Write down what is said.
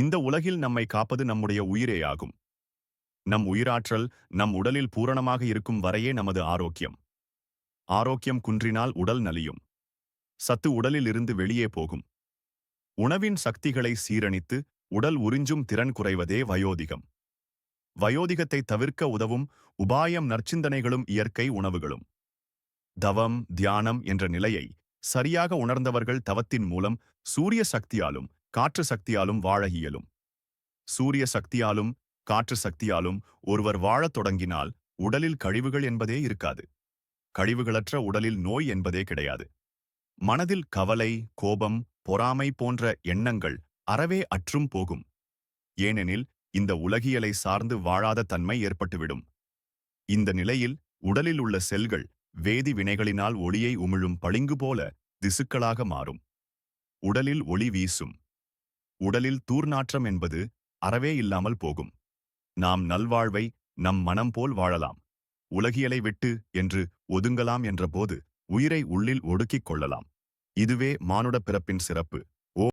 இந்த உலகில் நம்மை காப்பது நம்முடைய உயிரேயாகும். நம் உயிராற்றல் நம் உடலில் பூரணமாக இருக்கும் வரையே நமது ஆரோக்கியம். ஆரோக்கியம் குன்றினால் உடல் நலியும். சத்து உடலில் இருந்து வெளியே போகும். உணவின் சக்திகளை சீரணித்து உடல் உறிஞ்சும் திறன் குறைவதே வயோதிகம். வயோதிகத்தை தவிர்க்க உதவும் உபாயம் நற்சிந்தனைகளும் இயற்கை உணவுகளும். தவம் தியானம் என்ற நிலையை சரியாக உணர்ந்தவர்கள் தவத்தின் மூலம் சூரிய சக்தியாலும் காற்று சக்தியாலும் வாழ இயலும். சூரிய சக்தியாலும் காற்று சக்தியாலும் ஒருவர் வாழத் தொடங்கினால் உடலில் கழிவுகள் என்பதே இருக்காது. கழிவுகளற்ற உடலில் நோய் என்பதே கிடையாது. மனதில் கவலை கோபம் பொறாமை போன்ற எண்ணங்கள் அறவே அற்றும் போகும். ஏனெனில் இந்த உலகியலை சார்ந்து வாழாத தன்மை ஏற்பட்டுவிடும். இந்த நிலையில் உடலில் உள்ள செல்கள் வேதி வினைகளினால் ஒளியை உமிழும் பளிங்கு போல திசுக்களாக மாறும். உடலில் ஒளி வீசும். உடலில் தூர்நாற்றம் என்பது அறவே இல்லாமல் போகும். நாம் நல்வாழ்வை நம் மனம் போல் வாழலாம். உலகியலை விட்டு என்று ஒதுங்கலாம் என்றபோது உயிரை உள்ளில் ஒடுக்கிக் கொள்ளலாம். இதுவே மானுட பிறப்பின் சிறப்பு.